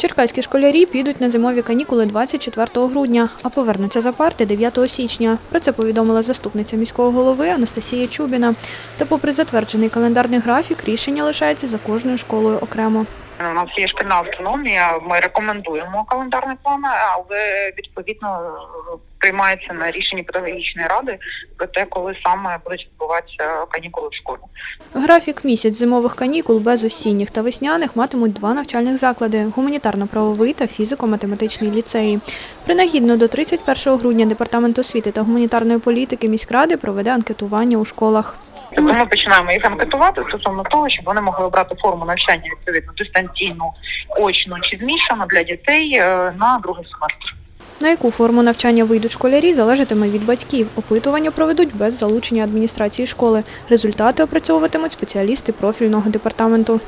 Черкаські школярі підуть на зимові канікули 24 грудня, а повернуться за парти 9 січня. Про це повідомила заступниця міського голови Анастасія Чубіна. Та попри затверджений календарний графік, рішення лишається за кожною школою окремо. У нас є шкільна автономія. Ми рекомендуємо календарний план, але відповідно приймається на рішенні педагогічної ради про те, коли саме будуть відбуватися канікули в школі. Графік місяць зимових канікул без осінніх та весняних матимуть два навчальних заклади – гуманітарно-правовий та фізико-математичний ліцеї. Принагідно до 31 грудня Департамент освіти та гуманітарної політики міськради проведе анкетування у школах. Тобто ми починаємо їх анкетувати стосовно того, щоб вони могли обрати форму навчання відповідно дистанційну, очну чи змішану для дітей е, на другий семестр. На яку форму навчання вийдуть школярі, залежатиме від батьків. Опитування проведуть без залучення адміністрації школи. Результати опрацьовуватимуть спеціалісти профільного департаменту.